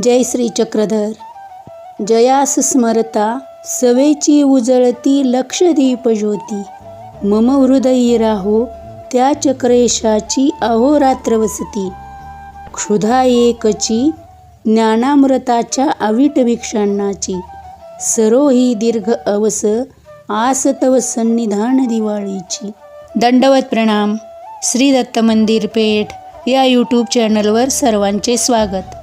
जय श्री चक्रधर. जयास स्मरता सवेची उजळती लक्षदीप ज्योती. मम हृदयी राहो त्या चक्रेशाची अहोरात्र वसती. क्षुधा एकची ज्ञानामृताच्या अवीट भिक्षांनाची. सरोही दीर्घ अवस आसतव सन्निधान दिवाळीची. दंडवत प्रणाम. श्री दत्त मंदिर पेठ या यूट्यूब चॅनलवर सर्वांचे स्वागत.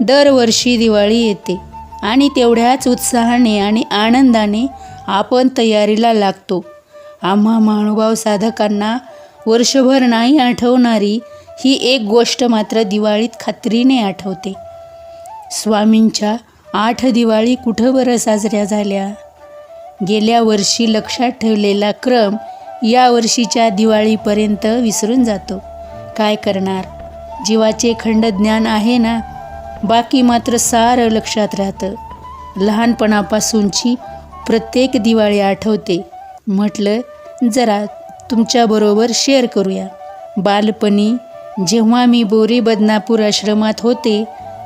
दरवर्षी दिवाळी येते आणि तेवढ्याच उत्साहाने आणि आनंदाने आपण तयारीला लागतो. आम्हा महानुभाव साधकांना वर्षभर नाही आठवणारी ही एक गोष्ट मात्र दिवाळीत खात्रीने आठवते. स्वामींच्या आठ दिवाळी कुठं बरं साजऱ्या झाल्या? गेल्या वर्षी लक्षात ठेवलेला क्रम या वर्षीच्या दिवाळीपर्यंत विसरून जातो. काय करणार? जीवाचे खंड ज्ञान आहे ना? बाकी मात्र सारं लक्षात राहतं. लहानपणापासूनची प्रत्येक दिवाळी आठवते. म्हटलं जरा तुमच्याबरोबर शेअर करूया. बालपणी जेव्हा मी बोरी बदनापूर आश्रमात होते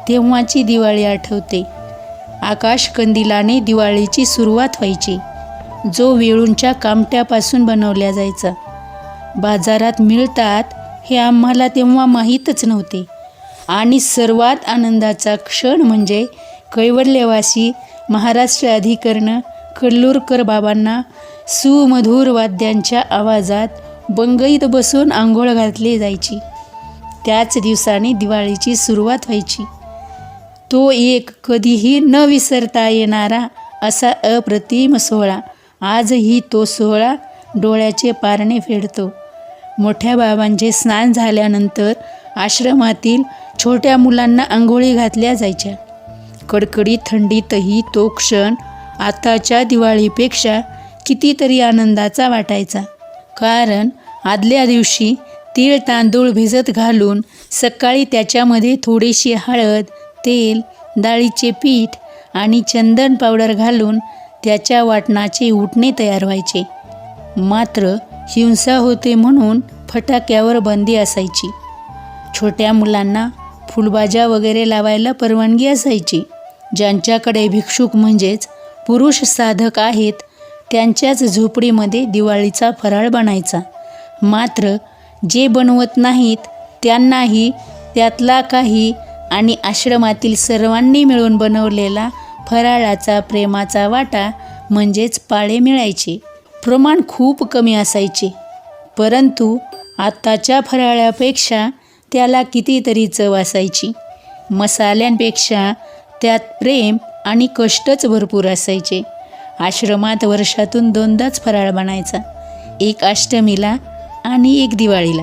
तेव्हाची दिवाळी आठवते. आकाश कंदिलाने दिवाळीची सुरुवात व्हायची जो वेळूंच्या कामट्यापासून बनवल्या जायचा. बाजारात मिळतात हे आम्हाला तेव्हा माहीतच नव्हते. आणि सर्वात आनंदाचा क्षण म्हणजे कैवल्यवासी महाराष्ट्र अधिकरण कल्लूरकर बाबांना सुमधुर वाद्यांच्या आवाजात बंगईत बसून आंघोळ घातली जायची. त्याच दिवसाने दिवाळीची सुरुवात व्हायची. तो एक कधीही न विसरता येणारा असा अप्रतिम सोहळा. आजही तो सोहळा डोळ्याचे पारणे फेडतो. मोठ्या बाबांचे स्नान झाल्यानंतर आश्रमातील छोट्या मुलांना आंघोळी घातल्या जायच्या. कडकडीत थंडीतही तो क्षण आताच्या दिवाळीपेक्षा कितीतरी आनंदाचा वाटायचा. कारण आदल्या दिवशी तीळ तांदूळ भिजत घालून सकाळी त्याच्यामध्ये थोडीशी हळद तेल डाळीचे पीठ आणि चंदन पावडर घालून त्याच्या वाटणाचे उठणे तयार व्हायचे. मात्र हिंसा होते म्हणून फटाक्यावर बंदी असायची. छोट्या मुलांना फुलबाज्या वगैरे लावायला परवानगी असायची. ज्यांच्याकडे भिक्षुक म्हणजेच पुरुष साधक आहेत त्यांच्याच झोपडीमध्ये दिवाळीचा फराळ बनायचा. मात्र जे बनवत नाहीत त्यांनाही त्यातला काही आणि आश्रमातील सर्वांनी मिळून बनवलेला फराळाचा प्रेमाचा वाटा म्हणजेच पाळे मिळायचे. प्रमाण खूप कमी असायचे. परंतु आत्ताच्या फराळापेक्षा त्याला कितीतरी चव असायची. मसाल्यांपेक्षा त्यात प्रेम आणि कष्टच भरपूर असायचे. आश्रमात वर्षातून दोनदाच फराळ बनायचा. एक अष्टमीला आणि एक दिवाळीला.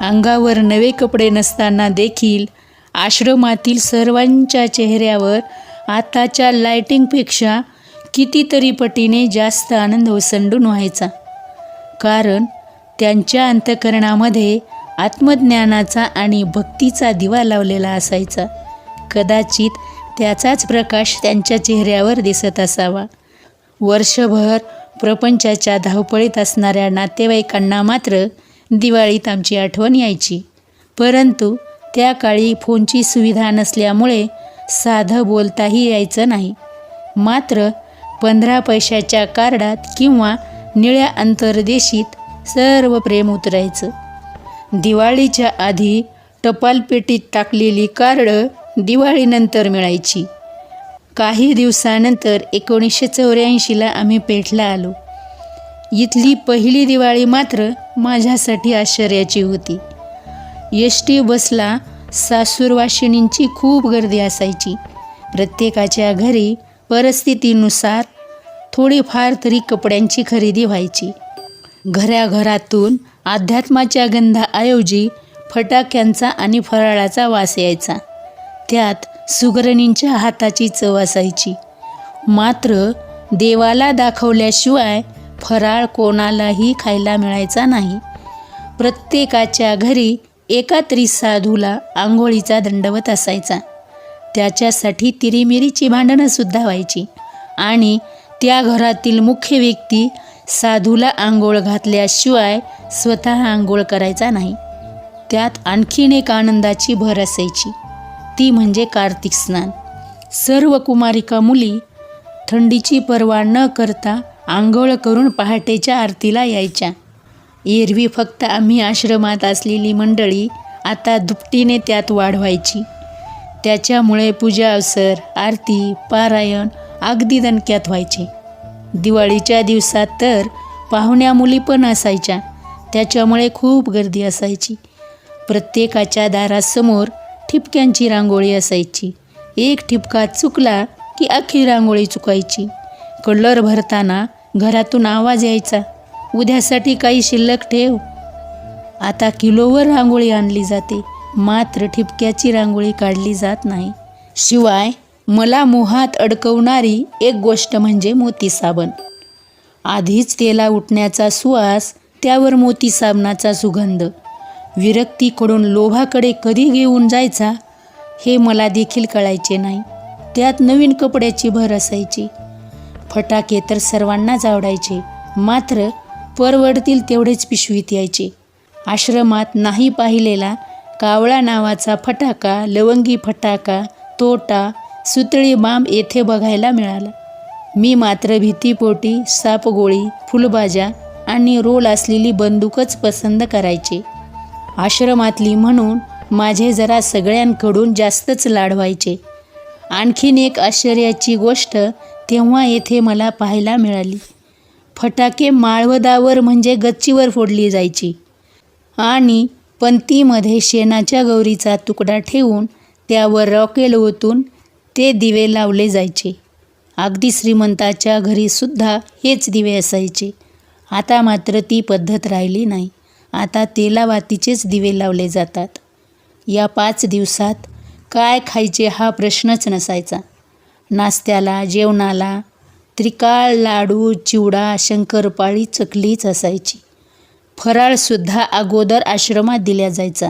अंगावर नवे कपडे नसताना देखील आश्रमातील सर्वांच्या चेहऱ्यावर आताच्या लायटिंगपेक्षा कितीतरी पटीने जास्त आनंद ओसंडून व्हायचा. कारण त्यांच्या अंतकरणामध्ये आत्मज्ञानाचा आणि भक्तीचा दिवा लावलेला असायचा. कदाचित त्याचाच प्रकाश त्यांच्या चेहऱ्यावर दिसत असावा. वर्षभर प्रपंचाच्या धावपळीत असणाऱ्या नातेवाईकांना मात्र दिवाळीत आमची आठवण यायची. परंतु त्या काळी फोनची सुविधा नसल्यामुळे साधं बोलताही यायचं नाही. मात्र पंधरा पैशाच्या कार्डात किंवा निळ्या अंतर्देशीत सर्व प्रेम उतरायचं. दिवाळीच्या आधी टपालपेटीत टाकलेली कार्ड दिवाळीनंतर मिळायची. काही दिवसानंतर एकोणीसशे चौऱ्याऐंशीला आम्ही पेठला आलो. इथली पहिली दिवाळी मात्र माझ्यासाठी आश्चर्याची होती. एस टी बसला सासूरवाशिणींची खूप गर्दी असायची. प्रत्येकाच्या घरी परिस्थितीनुसार थोडीफार तरी कपड्यांची खरेदी व्हायची. घराघरातून अध्यात्माच्या गंधाऐवजी फटाक्यांचा आणि फराळाचा वास यायचा. त्यात सुगरणींच्या हाताची चव असायची. मात्र देवाला दाखवल्याशिवाय फराळ कोणालाही खायला मिळायचा नाही. प्रत्येकाच्या घरी एका तरी साधूला आंघोळीचा दंडवत असायचा. त्याच्यासाठी तिरीमिरीची भांडणंसुद्धा व्हायची आणि त्या घरातील मुख्य व्यक्ती साधूला आंघोळ घातल्याशिवाय स्वतः आंघोळ करायचा नाही. त्यात आणखीन एक आनंदाची भर असायची. ती म्हणजे कार्तिक स्नान. सर्व कुमारिका मुली थंडीची पर्वा न करता आंघोळ करून पहाटेच्या आरतीला यायच्या. एरवी फक्त आम्ही आश्रमात असलेली मंडळी आता दुपटीने त्यात वाढवायची. त्याच्यामुळे पूजा अवसर आरती पारायण अगदी दणक्यात व्हायचे. दिवाळीच्या दिवसात तर पाहुण्या मुली पण असायच्या. त्याच्यामुळे खूप गर्दी असायची. प्रत्येकाच्या दारासमोर ठिपक्यांची रांगोळी असायची. एक ठिपका चुकला की अख्खी रांगोळी चुकायची. कलर भरताना घरातून आवाज यायचा उद्यासाठी काही शिल्लक ठेव. आता किलोवर रांगोळी आणली जाते. मात्र ठिपक्याची रांगोळी काढली जात नाही. शिवाय मला मोहात अडकवणारी एक गोष्ट म्हणजे मोती साबण. आधीच तेला उठण्याचा सुवास त्यावर मोती साबणाचा सुगंध. विरक्तीकडून लोभाकडे कधी घेऊन जायचा हे मला देखील कळायचे नाही. त्यात नवीन कपड्याची भर असायची. फटाके तर सर्वांनाच आवडायचे मात्र परवडतील तेवढेच पिशवीत यायचे. आश्रमात नाही पाहिलेला कावळा नावाचा फटाका लवंगी फटाका तोटा सुतळी बांब येथे बघायला मिळाला. मी मात्र भीतीपोटी सापगोळी फुलभाज्या आणि रोल असलेली बंदूकच पसंत करायचे. आश्रमातली म्हणून माझे जरा सगळ्यांकडून जास्तच लाड व्हायचे आणखीन एक आश्चर्याची गोष्ट तेव्हा येथे मला पाहायला मिळाली. फटाके माळवदावर म्हणजे गच्चीवर फोडली जायची. आणि पंतीमध्ये शेणाच्या गौरीचा तुकडा ठेवून त्यावर रॉकेल ओतून ते दिवे लावले जायचे. अगदी श्रीमंताच्या घरीसुद्धा हेच दिवे असायचे. आता मात्र ती पद्धत राहिली नाही. आता तेलावातीचेच दिवे लावले जातात. या पाच दिवसात काय खायचे हा प्रश्नच नसायचा. नाश्त्याला जेवणाला त्रिकाळ लाडू चिवडा शंकरपाळी चकलीच असायची. फराळसुद्धा अगोदर आश्रमात दिल्या जायचा.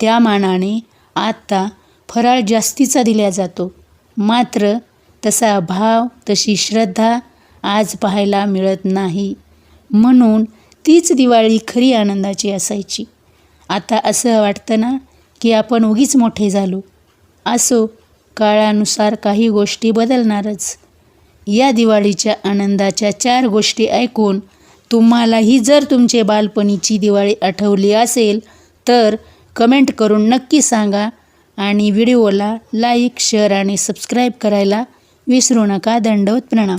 त्या मानाने आता फराळ जास्तीचा दिला जातो. मात्र तसा भाव तशी श्रद्धा आज पाहायला मिळत नाही. म्हणून तीच दिवाळी खरी आनंदाची असायची. आता असं वाटतं ना की आपण उगीच मोठे झालो. असो काळानुसार काही गोष्टी बदलणारच. या दिवाळीच्या आनंदाच्या चार गोष्टी ऐकून तुम्हालाही जर तुमचे बालपणीची दिवाळी आठवली असेल तर कमेंट करून नक्की सांगा. आणि व्हिडिओला लाईक शेअर आणि सबस्क्राईब करायला विसरू नका. दंडवत प्रणाम.